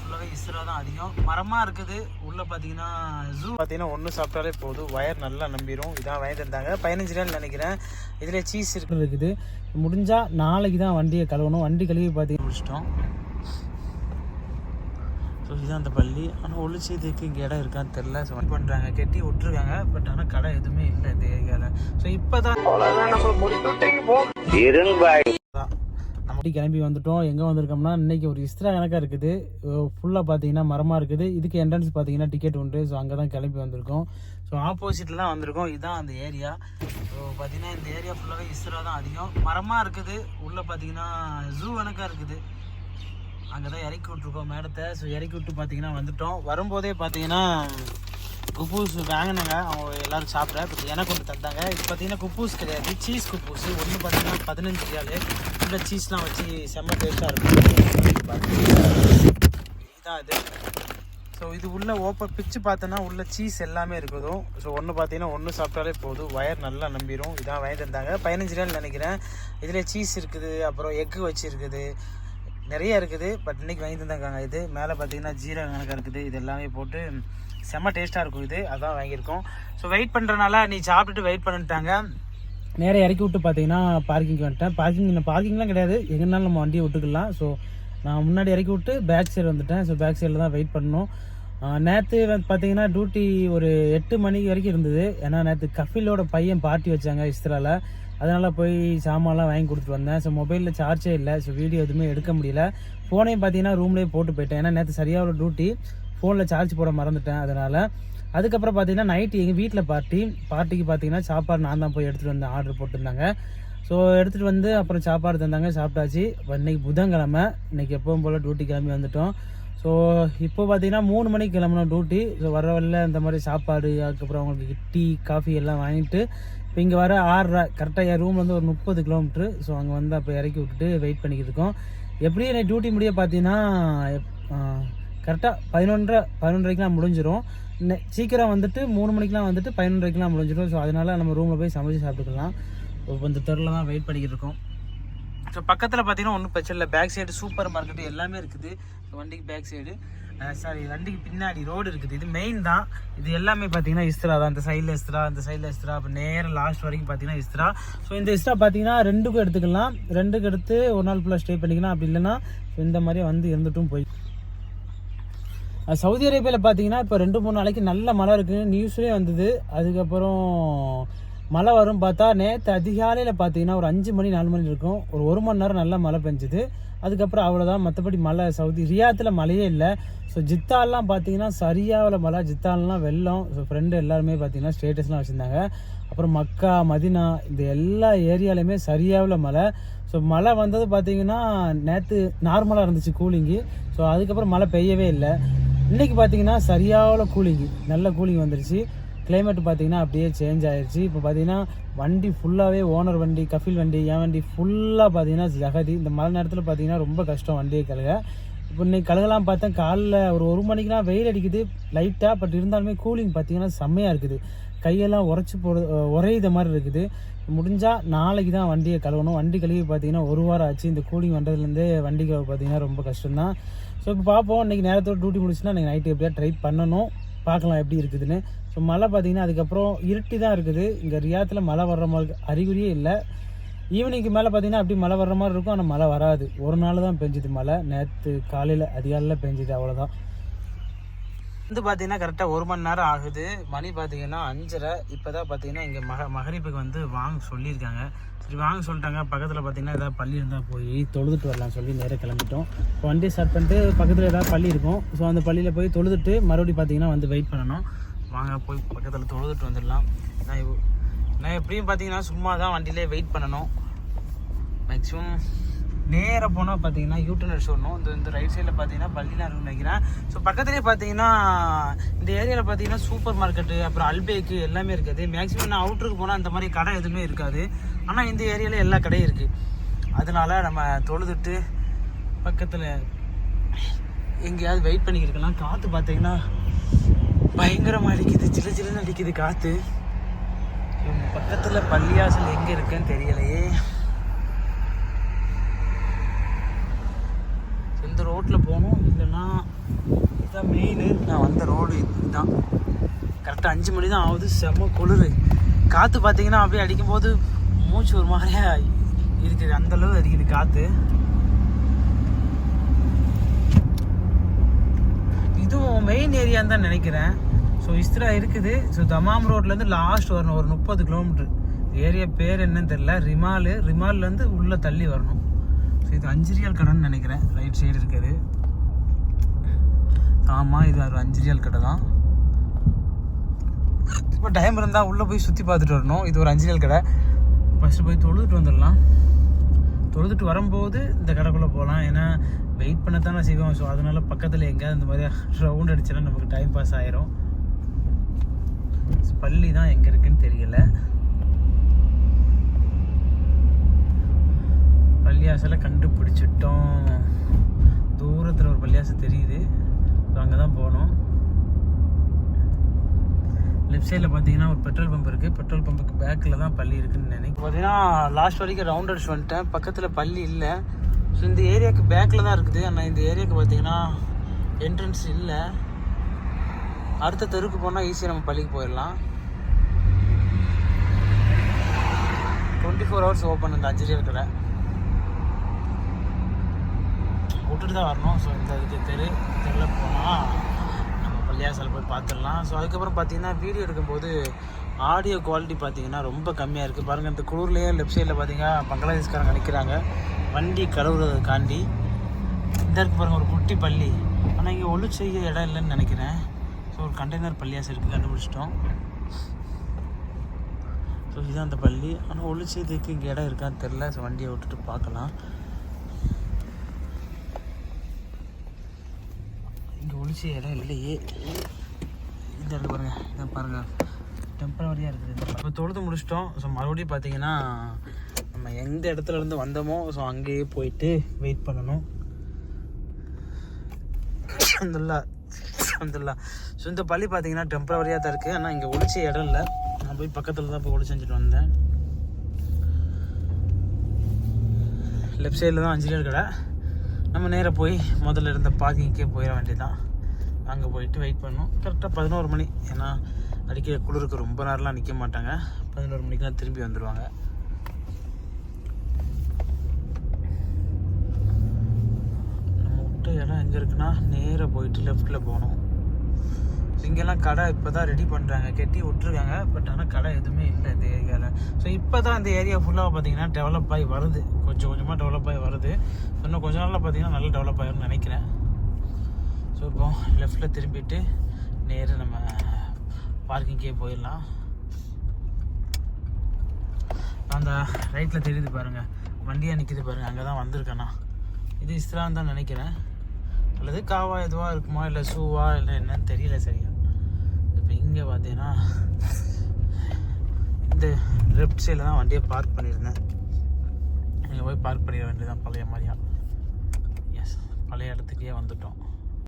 ஃபுல்லாகவே இஸ்ரா தான் அதிகம். மரமாக இருக்குது. உள்ளே பார்த்தீங்கன்னா ஜூ பார்த்தீங்கன்னா ஒன்று சாப்பிட்டாலே போதும். வயர் நல்லா நம்பிடும் இதான் வாங்கி தந்தாங்க. பதினஞ்சு நாள் நினைக்கிறேன். இதில் சீஸ் இருக்கு. இருக்குது. முடிஞ்சால் நாளைக்கு தான் வண்டியை கழுவணும். வண்டி கழுவி பார்த்தீங்கன்னா முடிச்சிட்டோம். ஸோ இதுதான் அந்த பள்ளி. ஆனால் ஒளிச்சதுக்கு இங்கே இடம் இருக்கான்னு தெரில ஸோ பண்ணுறாங்க கெட்டி விட்டுருக்காங்க. பட் ஆனால் கடை எதுவுமே இல்லை இந்த ஏரியாவில் ஸோ இப்போ தான் நம்ம கிளம்பி வந்துட்டோம். எங்கே வந்திருக்கோம்னா இன்னைக்கு ஒரு இஸ்ரா கணக்காக இருக்குது. ஃபுல்லாக பார்த்தீங்கன்னா மரமாக இருக்குது. இதுக்கு என்ட்ரன்ஸ் பார்த்தீங்கன்னா டிக்கெட் உண்டு. ஸோ அங்கே தான் கிளம்பி வந்திருக்கோம். ஸோ ஆப்போசிட்டில் தான் வந்திருக்கோம். இதுதான் அந்த ஏரியா ஸோ பார்த்தீங்கன்னா இந்த ஏரியா ஃபுல்லாகவே இஸ்ரா தான் அதிகம். மரமாக இருக்குது. உள்ளே பார்த்தீங்கன்னா ஜூ கணக்காக இருக்குது. அங்கே தான் இறக்கி விட்ருக்கோம் மேடத்தை. ஸோ இறக்கி விட்டு பார்த்தீங்கன்னா வந்துட்டோம். வரும்போதே பார்த்தீங்கன்னா குப்பூஸ் வாங்கினாங்க. அவங்க எல்லாரும் சாப்பிட பட் எனக்கு ஒன்று தந்தாங்க. இது பார்த்தீங்கன்னா குப்பூஸ் கிடையாது. சீஸ் குப்பூஸ். ஒன்று பார்த்தீங்கன்னா பதினஞ்சு ரியாலு உள்ள சீஸ்லாம் வச்சு செம்ம டேஸ்ட்டாக இருக்கும். இதுதான் இது. ஸோ இது உள்ள ஓப்பன் பிச்சு பார்த்தோன்னா உள்ள சீஸ் எல்லாமே இருக்குதும் ஸோ ஒன்று பார்த்தீங்கன்னா ஒன்று சாப்பிட்டாலே போதும். வயர் நல்லா நம்பிடும் இதான் வாங்கி தந்தாங்க. பதினஞ்சு ரூபான்னு நினைக்கிறேன். இதில் சீஸ் இருக்குது. அப்புறம் எக்கு வச்சுருக்குது. நிறைய இருக்குது. பட் இன்றைக்கி வாங்கி தந்தாங்க. இது மேலே பார்த்தீங்கன்னா ஜீரக கணக்காக இருக்குது. இது எல்லாமே போட்டு செம்ம டேஸ்ட்டாக இருக்கும் இது. அதான் வாங்கியிருக்கோம். ஸோ வெயிட் பண்ணுறனால நீ சாப்பிட்டுட்டு வெயிட் பண்ணிட்டாங்க. நேராக இறக்கி விட்டு பார்த்தீங்கன்னா பார்க்கிங் வந்துட்டேன். பார்க்கிங் பார்க்கிங்லாம் கிடையாது. எங்கேனாலும் நம்ம வண்டியை விட்டுக்கலாம். ஸோ நான் முன்னாடி இறக்கி விட்டு பேக் சைடு வந்துட்டேன். ஸோ பேக் சைடில் தான் வெயிட் பண்ணணும். நேற்று வந்து பார்த்தீங்கன்னா டியூட்டி ஒரு எட்டு மணிக்கு வரைக்கும் இருந்தது. ஏன்னா நேற்று கஃபிலோட பையன் பார்ட்டி வச்சாங்க இஸ்திரால அதனால் போய் சாமான்லாம் வாங்கி கொடுத்துட்டு வந்தேன். ஸோ மொபைலில் சார்ஜே இல்லை. ஸோ வீடியோ எதுவுமே எடுக்க முடியல. ஃபோனையும் பார்த்தீங்கன்னா ரூம்லேயே போட்டு போயிட்டேன். ஏன்னா நேற்று சரியாக டியூட்டி ஃபோனில் சார்ஜ் போட மறந்துட்டேன் அதனால். அதுக்கப்புறம் பார்த்தீங்கன்னா நைட்டு எங்கள் வீட்டில் பார்ட்டி பார்ட்டிக்கு பார்த்தீங்கன்னா சாப்பாடு நான் தான் போய் எடுத்துகிட்டு வந்தேன் ஆர்டர் போட்டிருந்தாங்க. ஸோ எடுத்துகிட்டு வந்து அப்புறம் சாப்பாடு தந்தாங்க சாப்பிட்டாச்சு. இன்றைக்கி இன்னைக்கு புதன்கிழமை இன்னைக்கு எப்பவும் போல் டியூட்டி கிளம்பி வந்துட்டோம். ஸோ இப்போ பார்த்தீங்கன்னா மூணு மணிக்கு கிளம்பணும் டியூட்டி ஸோ வர வரல இந்த மாதிரி சாப்பாடு அதுக்கப்புறம் அவங்களுக்கு டீ காஃபி எல்லாம் வாங்கிட்டு இப்போ இங்கே வர ஆறரை கரெக்டாக என் ரூம் வந்து ஒரு முப்பது கிலோமீட்ரு ஸோ அங்கே வந்து அப்போ இறக்கி விட்டுட்டு வெயிட் பண்ணிக்கிட்டு இருக்கோம். எப்படியும் எனக்கு டியூட்டி முடிய பார்த்தீங்கன்னா கரெக்டாக பதினொன்றரை பதினொன்றரைக்கெலாம் முடிஞ்சிடும் சீக்கிரம் வந்துட்டு மூணு மணிக்கெலாம் வந்துட்டு பதினொன்றரைக்கெலாம் முடிஞ்சிடும் ஸோ அதனால நம்ம ரூமில் போய் சமைச்சு சாப்பிட்டுக்கலாம். கொஞ்சம் இந்த தெருவில் தான் வெயிட் பண்ணிக்கிட்டு இருக்கோம். ஸோ பக்கத்தில் பார்த்தீங்கன்னா ஒன்றும் பிரச்சனை இல்லை. பேக் சைடு சூப்பர் மார்க்கெட் எல்லாமே இருக்குது. ஸோ வண்டிக்கு பேக் சைடு சாரி வண்டிக்கு பின்னாடி ரோடு இருக்குது. இது மெயின் தான். இது எல்லாமே பார்த்தீங்கன்னா இஸ்திரா தான். இந்த சைடில் இஸ்திரா இந்த சைடில் இஸ்திரா அப்போ நேரம் லாஸ்ட் வரைக்கும் பார்த்தீங்கன்னா இஸ்திரா ஸோ இந்த இஸ்திரா பார்த்தீங்கன்னா ரெண்டுக்கும் எடுத்துக்கலாம். ரெண்டுக்கு எடுத்து ஒரு நாள் ஃபுல்லாக ஸ்டே பண்ணிக்கலாம். அப்படி இல்லைன்னா இந்த மாதிரி வந்து இருந்துட்டும் போய் சவுதி அரேபியாவில் பார்த்தீங்கன்னா இப்போ ரெண்டு மூணு நாளைக்கு நல்ல மழை இருக்குன்னு நியூஸ்லேயே வந்தது. அதுக்கப்புறம் மழை வரும் பார்த்தா நேற்று அதிகாலையில் பார்த்தீங்கன்னா ஒரு அஞ்சு மணி நாலு மணி இருக்கும். ஒரு ஒரு மணி நேரம் நல்லா மழை பெஞ்சுது. அதுக்கப்புறம் அவ்வளோதான் மற்றபடி மழை சவுதி ரியாத்தில் மழையே இல்லை. ஸோ ஜித்தாலாம் பார்த்தீங்கன்னா சரியாவில் மழை. ஜித்தாலாம் வெள்ளம். ஸோ ஃப்ரெண்டு எல்லாருமே பார்த்தீங்கன்னா ஸ்டேட்டஸ்லாம் வச்சுருந்தாங்க. அப்புறம் மக்கா மதினா இந்த எல்லா ஏரியாலையுமே சரியாவில் மழை. ஸோ மழை வந்தது பார்த்தீங்கன்னா நேற்று நார்மலாக இருந்துச்சு கூலிங்கு ஸோ அதுக்கப்புறம் மழை பெய்யவே இல்லை. இன்றைக்கி பார்த்தீங்கன்னா சரியான கூலிங் நல்ல கூலிங் வந்துருச்சு. கிளைமேட் பார்த்தீங்கன்னா அப்படியே சேஞ்ச் ஆயிடுச்சு இப்போ பார்த்தீங்கன்னா வண்டி ஃபுல்லாகவே ஓனர் வண்டி கஃபில் வண்டி என் வண்டி ஃபுல்லாக பார்த்தீங்கன்னா ஜகதி. இந்த மழை நேரத்தில் பார்த்தீங்கன்னா ரொம்ப கஷ்டம் வண்டியை கழுக இப்போ இன்னைக்கு கழுகலாம் பார்த்தேன் காலைல ஒரு ஒரு மணிக்கெலாம் வெயில் அடிக்குது லைட்டாக பட் இருந்தாலுமே கூலிங் பார்த்தீங்கன்னா செம்மையாக இருக்குது. கையெல்லாம் உரைச்சி போகிறது உரையுத மாதிரி இருக்குது. முடிஞ்சால் நாளைக்கு தான் வண்டியை கழுவணும். வண்டி கழுவி பார்த்தீங்கன்னா ஒரு வாரம் ஆச்சு. இந்த கூலிங் வந்ததுலேருந்தே வண்டி கழுவ பார்த்தீங்கன்னா ரொம்ப கஷ்டம்தான். ஸோ இப்போ பார்ப்போம். இன்றைக்கி நேரத்தோட டியூட்டி முடிச்சுன்னா இன்றைக்கி நைட்டு எப்படியா ட்ரை பண்ணணும். பார்க்கலாம் எப்படி இருக்குதுன்னு. ஸோ மழை பார்த்தீங்கன்னா அதுக்கப்புறம் இருட்டி தான் இருக்குது. இங்கே ரியாத்தில் மழை வர்ற மாதிரி அறிகுறியே இல்லை. ஈவினிங்க்கு மேலே பார்த்தீங்கன்னா அப்படி மழை வர்ற மாதிரி இருக்கும். ஆனால் மழை வராது. ஒரு நாள் தான் பெஞ்சுது மழை. நேற்று காலையில் அதிகாலையில் பெஞ்சுது அவ்வளோதான் வந்து பார்த்தீங்கன்னா கரெக்டாக ஒரு மணி நேரம் ஆகுது. மணி பார்த்தீங்கன்னா அஞ்சரை. இப்போ தான் பார்த்தீங்கன்னா இங்கே மக மகரிப்புக்கு வந்து வாங்க சொல்லியிருக்காங்க. சரி வாங்க சொல்லிட்டாங்க. பக்கத்தில் பார்த்தீங்கன்னா ஏதாவது பள்ளி இருந்தால் போய் தொழுதுட்டு வரலாம் சொல்லி நேராக கிளம்பிட்டோம். இப்போ வண்டி ஸ்டார்ட் பண்ணிட்டு பக்கத்தில் ஏதாவது பள்ளி இருக்கும். ஸோ அந்த பள்ளியில் போய் தொழுதுட்டு மறுபடியும் பார்த்தீங்கன்னா வந்து வெயிட் பண்ணணும். வாங்க போய் பக்கத்தில் தொழுதுட்டு வந்துடலாம். நான் நான் எப்படியும் பார்த்தீங்கன்னா சும்மா தான் வண்டியிலே வெயிட் பண்ணணும். மேக்ஸிமம் நேராக போனால் பார்த்தீங்கன்னா யூட்டன் அடிச்சு இந்த இந்த ரைட் சைடில் பார்த்தீங்கன்னா பள்ளிலாம் இருக்குன்னு நினைக்கிறேன். ஸோ பக்கத்துலேயே பார்த்தீங்கன்னா இந்த ஏரியாவில் பார்த்தீங்கன்னா சூப்பர் மார்க்கெட்டு அப்புறம் அல்பேக்கு எல்லாமே இருக்குது. மேக்ஸிமம் நான் அவுட்டருக்கு போனால் அந்த மாதிரி கடை எதுவுமே இருக்காது. ஆனால் இந்த ஏரியாவில் எல்லா கடையும் இருக்குது அதனால் நம்ம தொழுதுட்டு பக்கத்தில் எங்கேயாவது வெயிட் பண்ணிக்கிட்டு இருக்கலாம் காற்று பார்த்தீங்கன்னா பயங்கரமாக அடிக்குது. சில சில்லுன்னு அடிக்குது காற்று பக்கத்தில் பள்ளியாசல் எங்கே இருக்குன்னு தெரியலையே இந்த ரோட்டில் போகணும். இல்லைன்னா மெயினு நான் வந்த ரோடு இதுதான். கரெக்டாக அஞ்சு மணி தான் ஆகுது. செம்ம குளிர். காற்று பார்த்தீங்கன்னா அப்படியே அடிக்கும்போது மூச்சு ஒரு மாதிரியா இருக்குது. அந்த அளவு அடிக்குது காற்று இதுவும் மெயின் ஏரியான்னு தான் நினைக்கிறேன். ஸோ இஸ்திரா இருக்குது. ஸோ தமாம் ரோட்லேருந்து லாஸ்ட் வரணும். ஒரு முப்பது கிலோமீட்டர் ஏரியா பேர் என்னன்னு தெரியல. ரிமாலு ரிமால்லேருந்து உள்ளே தள்ளி வரணும். ஸோ இது அஞ்சிரியால் கடைன்னு நினைக்கிறேன். ரைட் சைடு இருக்குது. ஆமாம் இது ஒரு அஞ்சிரியால் கடை தான். இப்போ டைம் இருந்தால் உள்ளே போய் சுற்றி பார்த்துட்டு வரணும். இது ஒரு அஞ்சிரியால் கடை. ஃபஸ்ட்டு போய் தொழுதுட்டு வந்துடலாம். தொழுதுட்டு வரும்போது இந்த கடைக்குள்ளே போகலாம். ஏன்னா வெயிட் பண்ணத்தானே செய்வோம். ஸோ அதனால பக்கத்தில் எங்கேயாவது இந்த மாதிரி ரவுண்ட் அடிச்சுன்னா நமக்கு டைம் பாஸ் ஆயிரும். பள்ளி தான் எங்கே இருக்குன்னு தெரியல. பள்ளியாசலை கண்டுபிடிச்சிட்டோம். தூரத்தில் ஒரு பள்ளியாசம் தெரியுது. ஸோ அங்கே தான் போகணும் லெஃப்ட் சைடில் பார்த்தீங்கன்னா ஒரு பெட்ரோல் பம்ப் இருக்குது பெட்ரோல் பம்புக்கு பேக்கில் தான் பள்ளி இருக்குதுன்னு நினைக்கிறேன். பார்த்தீங்கன்னா லாஸ்ட் வரைக்கும் ரவுண்ட் அடிச்சு வந்துட்டேன். பக்கத்தில் பள்ளி இல்லை. ஸோ இந்த ஏரியாவுக்கு பேக்கில் தான் இருக்குது. ஆனால் இந்த ஏரியாவுக்கு பார்த்தீங்கன்னா என்ட்ரன்ஸ் இல்லை. அடுத்த தெருக்கு போனால் ஈஸியாக நம்ம பள்ளிக்கு போயிடலாம். டுவெண்ட்டி ஃபோர் ஹவர்ஸ் ஓப்பன் இந்த அஞ்சரியா இருக்கிற விட்டுட்டு தான் வரணும். ஸோ இந்த இதுக்கு தெரு தெருவில் போனால் நம்ம பள்ளியாசல் போய் பார்த்துடலாம். ஸோ அதுக்கப்புறம் பார்த்தீங்கன்னா வீடியோ எடுக்கும்போது ஆடியோ குவாலிட்டி பார்த்தீங்கன்னா ரொம்ப கம்மியாக இருக்குது பாருங்கள் இந்த குளூர்லேயே லெஃப்ட் சைடில் பார்த்தீங்கன்னா பங்களாதேஷ்காரங்க நிற்கிறாங்க வண்டி கழுவுறதை காண்டி இந்த இருக்கு பாருங்கள் ஒரு குட்டி பள்ளி. ஆனால் இங்கே ஒழு செய்ய இடம் இல்லைன்னு நினைக்கிறேன். ஸோ ஒரு கண்டெய்னர் பள்ளியாசம் இருக்குது கண்டுபிடிச்சிட்டோம். ஸோ இதுதான் அந்த பள்ளி. ஆனால் ஒழு செய்யறதுக்கு இங்கே இடம் இருக்கான்னு தெரில ஸோ வண்டியை விட்டுட்டு பார்க்கலாம். ஒளிச்சு இடம் இல்லையே. இந்த இடத்துல பாருங்க இதான் பாருங்க. டெம்பரவரியாக இருக்குது இப்போ தொழுது முடிச்சிட்டோம். ஸோ மறுபடியும் பார்த்தீங்கன்னா நம்ம எந்த இடத்துல இருந்து வந்தோமோ ஸோ அங்கேயே போயிட்டு வெயிட் பண்ணணும். அந்தல்லா அந்தல்லா ஸோ இந்த பள்ளி பார்த்தீங்கன்னா டெம்பரவரியாக தான் இருக்குது ஆனால் இங்கே ஒழிச்ச இடம் இல்லை. நான் போய் பக்கத்தில் தான் போய் ஒளி செஞ்சுட்டு வந்தேன். லெஃப்ட் சைடில் தான் அஞ்சலியர் கடை. நம்ம நேராக போய் முதல்ல இருந்த பார்க்கிங்கே போயிட வேண்டியதான் அங்கே போயிட்டு வெயிட் பண்ணோம். கரெக்டாக பதினோரு மணி. ஏன்னா அடிக்கிற குளிருக்கு ரொம்ப நேரம்லாம் நிற்க மாட்டாங்க. பதினோரு மணிக்கெலாம் திரும்பி வந்துடுவாங்க நம்ம விட்ட இடம் எங்கே இருக்குன்னா நேராக போயிட்டு லெஃப்ட்டில் போகணும். இங்கெல்லாம் கடை இப்போ தான் ரெடி பண்ணுறாங்க கட்டி விட்ருக்காங்க பட் ஆனால் கடை எதுவுமே இல்லை இந்த ஏரியாவில் ஸோ இப்போ தான் இந்த ஏரியா ஃபுல்லாக பார்த்தீங்கன்னா டெவலப் ஆகி வருது. கொஞ்சம் கொஞ்சமாக டெவலப் ஆகி வருது. இன்னும் கொஞ்ச நாளில் பார்த்தீங்கன்னா நல்லா டெவலப் ஆகிரும்னு நினைக்கிறேன். ஸோ இப்போ லெஃப்ட்டில் திரும்பிட்டு நேராக நம்ம பார்க்கிங்கே போயிடலாம். அந்த ரைட்டில் தெரியுது பாருங்கள் வண்டியாக நிற்கிது பாருங்கள் அங்கே தான் வந்திருக்கேண்ணா இது இஸ்லாம் தான் நினைக்கிறேன். அல்லது காவா எதுவாக இருக்குமா? இல்லை ஷூவா? இல்லை என்னன்னு தெரியல சரியா. இப்போ இங்கே பார்த்தீங்கன்னா இந்த லெஃப்ட் சைடில் தான் வண்டியை பார்க் பண்ணியிருந்தேன். இங்கே போய் பார்க் பண்ணிட வேண்டியதான் பழைய மாதிரியா. எஸ் பழைய இடத்துக்கே வந்துட்டோம்.